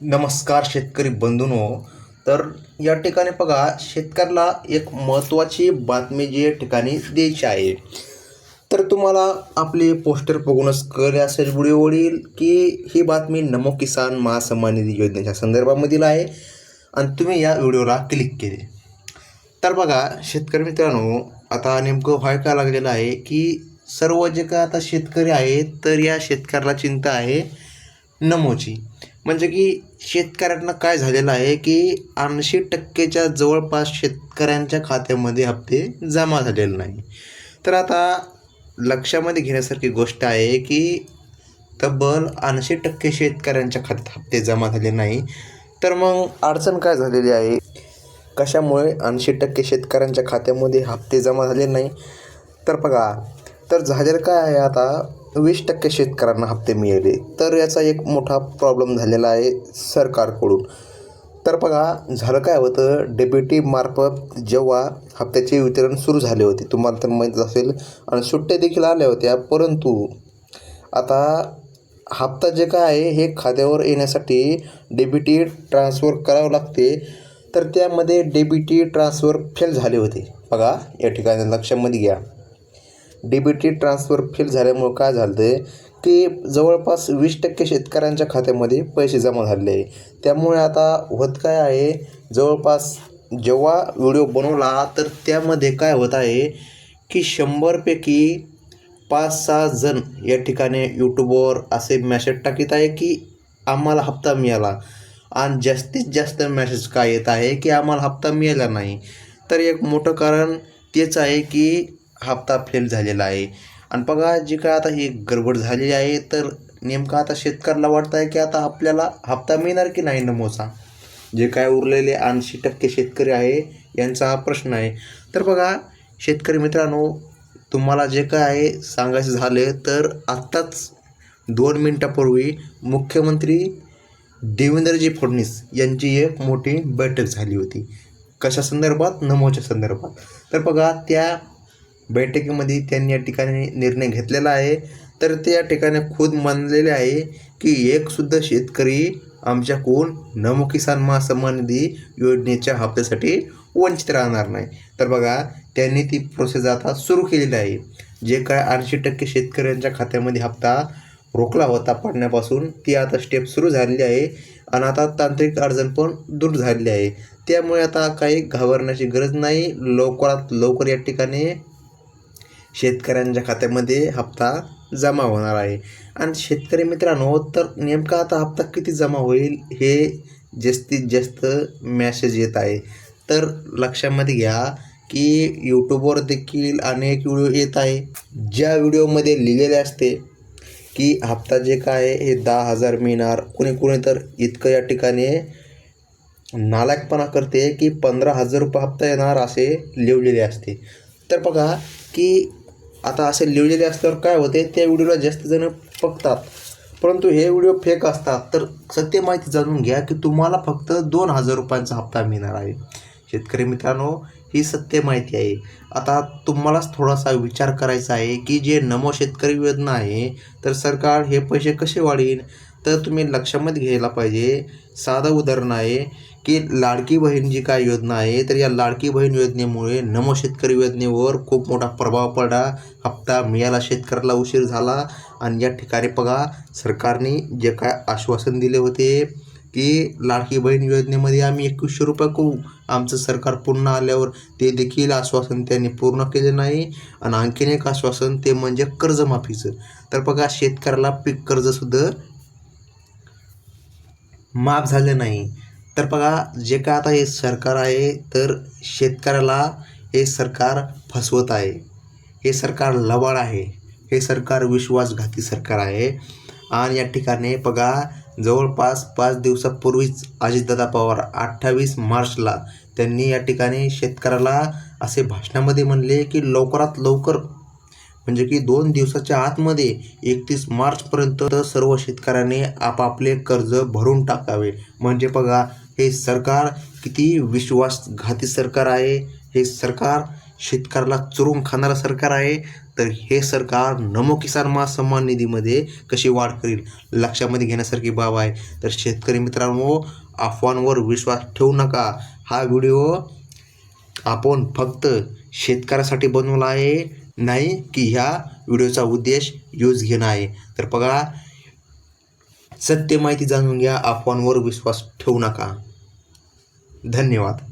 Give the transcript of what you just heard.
नमस्कार शेतकरी बंधूनो. तर या ठिकाणी बघा शेतकऱ्याला एक महत्त्वाची बातमी जी या ठिकाणी द्यायची आहे. तर तुम्हाला आपले पोस्टर बघूनच कळले असेल व्हिडिओवरील की ही बातमी नमो किसान महासन्मान निधी योजनेच्या संदर्भामधील आहे. आणि तुम्ही या व्हिडिओला क्लिक केले. तर बघा शेतकरी मित्रांनो आता नेमकं व्हाय का लागलेलं आहे की सर्व जे काय आता शेतकरी आहेत तर या शेतकऱ्याला चिंता आहे नमोची. म्हणजे की शेतकऱ्यांना काय झालेलं आहे की ऐंशी टक्केच्या जवळपास शेतकऱ्यांच्या खात्यामध्ये हप्ते जमा झालेले नाही. तर आता लक्षामध्ये घेण्यासारखी गोष्ट आहे की तब्बल ऐंशी टक्के शेतकऱ्यांच्या खात्यात हप्ते जमा झाले नाही. तर मग अडचण काय झालेली आहे? कशामुळे ऐंशी टक्के शेतकऱ्यांच्या खात्यामध्ये हप्ते जमा झाले नाही? तर बघा तर झालेलं काय आहे आता? वीस टक्के शेतकऱ्यांना हप्ते मिळाले. तर याचा एक मोठा प्रॉब्लेम झालेला आहे सरकारकडून. तर बघा झालं काय होतं? डेब्युटी मार्फत जेव्हा हप्त्याचे वितरण सुरू झाले होते तुम्हाला तर माहीत असेल आणि सुट्ट्या देखील आल्या होत्या परंतु आता हप्ता जे काय आहे हे खात्यावर येण्यासाठी डेबिटी ट्रान्सफर करावं लागते. तर त्यामध्ये डेबिटी ट्रान्सफर फेल झाले होते. बघा या ठिकाणी लक्षामध्ये घ्या. डीबीटी ट्रान्सफर फेल झाल्यामुळं काय झालं आहे की जवळपास वीस टक्के शेतकऱ्यांच्या खात्यामध्ये पैसे जमा झाले. आहे त्यामुळे आता होत काय आहे? जवळपास जेव्हा व्हिडिओ बनवला तर त्यामध्ये काय होत आहे की शंभरपैकी पाच सहा जण या ठिकाणी यूट्यूबवर असे मॅसेज टाकीत आहे की आम्हाला हप्ता मिळाला. आणि जास्तीत जास्त मॅसेज काय येत आहे की आम्हाला हप्ता मिळाला नाही. तर एक मोठं कारण तेच आहे की हप्ता फेल झालेला आहे. आणि बघा जी काय आता ही गडबड झालेली आहे तर नेमकं आता शेतकऱ्याला वाटतं आहे की आता आपल्याला हप्ता मिळणार की नाही नमोचा जे काय उरलेले ऐंशी टक्के शेतकरी आहे यांचा हा प्रश्न आहे. तर बघा शेतकरी मित्रांनो तुम्हाला जे काय आहे सांगायचं झाले तर आत्ताच दोन मिनटापूर्वी मुख्यमंत्री देवेंद्रजी फडणवीस यांची एक मोठी बैठक झाली होती. कशा संदर्भात? नमोच्या संदर्भात. तर बघा त्या बैठकीमध्ये त्यांनी या ठिकाणी निर्णय घेतलेला आहे. तर ते या ठिकाणी खुद मानलेले आहे की एकसुद्धा शेतकरी आमच्याकडून नमो किसान महासन्मान निधी योजनेच्या हप्त्यासाठी वंचित राहणार नाही. तर बघा त्यांनी ती प्रोसेस आता सुरू केलेली आहे. जे काय ऐंशी टक्के शेतकऱ्यांच्या खात्यामध्ये हप्ता रोखला होता पडण्यापासून ती आता स्टेप सुरू झालेली आहे आणि आता तांत्रिक अडचण पण दूर झालेली आहे. त्यामुळे आता काही घाबरण्याची गरज नाही. लवकरात लवकर या ठिकाणी शेतकऱ्यांच्या खात्यामध्ये हप्ता जमा होणार आहे. आणि शेतकरी मित्रांनो तर नेमका आता हप्ता किती जमा होईल हे जास्तीत जास्त मॅसेज येत आहे. तर लक्षामध्ये घ्या की यूट्यूबवर देखील अनेक व्हिडिओ येत आहे. ज्या व्हिडिओमध्ये लिहिलेले असते की हप्ता जे काय आहे हे दहा हजार मिळणार. कोणी कोणी तर इतकं या ठिकाणी नालायकपणा करते की पंधरा हजार रुपये हप्ता येणार असे लिहिलेले असते. तर बघा की आता असे लिहिलेले असल्यावर काय होते त्या व्हिडिओला जास्त जण बघतात. परंतु हे व्हिडिओ फेक असतात. तर सत्य माहिती जाणून घ्या की तुम्हाला फक्त दोन हजार रुपयांचा हप्ता मिळणार आहे. शेतकरी मित्रांनो ही सत्य माहिती आहे. आता तुम्हालाच थोडासा विचार करायचा आहे की जे नमो शेतकरी योजना आहे तर सरकार हे पैसे कसे वाढीन? तर तुम्ही लक्षामध्ये घ्यायला पाहिजे साधं उदाहरण आहे की लाडकी बहीण जी काय योजना आहे तर या लाडकी बहीण योजनेमुळे नमो शेतकरी योजनेवर खूप मोठा प्रभाव पडला. हप्ता मिळाला शेतकऱ्याला उशीर झाला. आणि या ठिकाणी बघा सरकारने जे काय आश्वासन दिले होते की लाडकी बहीण योजनेमध्ये आम्ही एकवीसशे रुपये करू आमचं सरकार पुन्हा आल्यावर ते देखील आश्वासन त्यांनी पूर्ण केले नाही. आणि आणखीन एक आश्वासन ते म्हणजे कर्जमाफीचं. तर बघा शेतकऱ्याला पीक कर्जसुद्धा माफ झाले नाही. तर बघा जे काय आता हे सरकार आहे तर शेतकऱ्याला हे सरकार फसवत आहे. हे सरकार लबाड आहे. हे सरकार विश्वासघाती सरकार आहे. आणि या ठिकाणी बघा जवळपास पाच दिवसापूर्वीच अजितदादा पवार अठ्ठावीस मार्चला त्यांनी या ठिकाणी शेतकऱ्याला असे भाषणामध्ये म्हणले की लवकरात लवकर म्हणजे की दोन दिवसाच्या आतमध्ये एकतीस मार्चपर्यंत सर्व शेतकऱ्यांनी आपापले कर्ज भरून टाकावे. म्हणजे बघा हे सरकार किती विश्वासघाती सरकार आहे. हे सरकार शेतकऱ्याला चुरून खाणारं सरकार आहे. तर हे सरकार नमो किसान मा सन्मान निधीमध्ये कशी वाढ करील? लक्षामध्ये घेण्यासारखी बाब आहे. तर शेतकरी मित्रांनो अफवांवर विश्वास ठेवू नका. हा व्हिडिओ आपण फक्त शेतकऱ्यासाठी बनवला आहे. नाही की ह्या व्हिडिओचा उद्देश यूज घेणं आहे. तर बघा सत्य माहिती जाणून घ्या. अफवांवर विश्वास ठेवू नका. धन्यवाद.